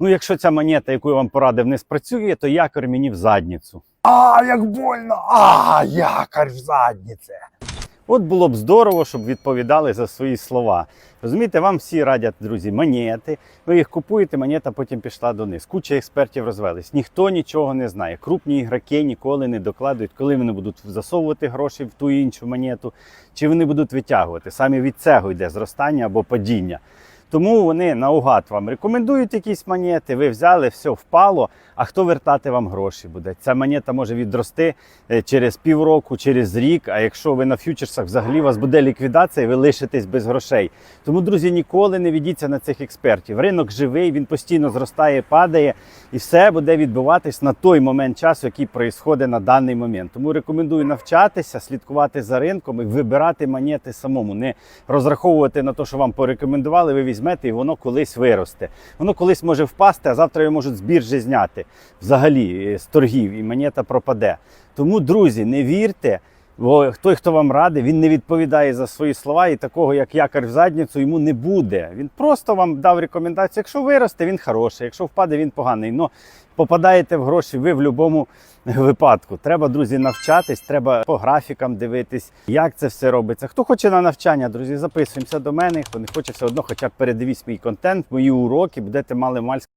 Ну, якщо ця монета, яку я вам порадив, не спрацює, то якор мені в задницю. А, як больно! А, якорь в заднице. От було б здорово, щоб відповідали за свої слова. Розумієте, вам всі радять, друзі, монети. Ви їх купуєте, монета потім пішла дониз. Куча експертів розвелись. Ніхто нічого не знає. Крупні ігроки ніколи не докладують, коли вони будуть засовувати гроші в ту іншу монету, чи вони будуть витягувати. Саме від цього йде зростання або падіння. Тому вони наугад вам рекомендують якісь монети, ви взяли, все впало. А хто вертати вам гроші буде? Ця монета може відрости е, через півроку, через рік. А якщо ви на фьючерсах взагалі у вас буде ліквідація, ви лишитесь без грошей. Тому, друзі, ніколи не ведіться на цих експертів. Ринок живий, він постійно зростає, падає, і все буде відбуватись на той момент часу, який проїсходить на даний момент. Тому рекомендую навчатися, слідкувати за ринком і вибирати монети самому, не розраховувати на те, що вам порекомендували, ви візьмете і воно колись виросте. Воно колись може впасти, а завтра його можуть з біржі зняти взагалі е, з торгів, і монета пропаде. Тому, друзі, не вірте. Бо той, хто вам радить, він не відповідає за свої слова, і такого, як якар в задницю, йому не буде. Він просто вам дав рекомендацію. Якщо виросте, він хороший, якщо впаде, він поганий. Ну попадаєте в гроші ви в будь-якому випадку. Треба, друзі, навчатись, треба по графікам дивитись, як це все робиться. Хто хоче на навчання, друзі, записуємося до мене. Хто не хоче, все одно, хоча б передивіть мій контент, мої уроки, будете мали мальську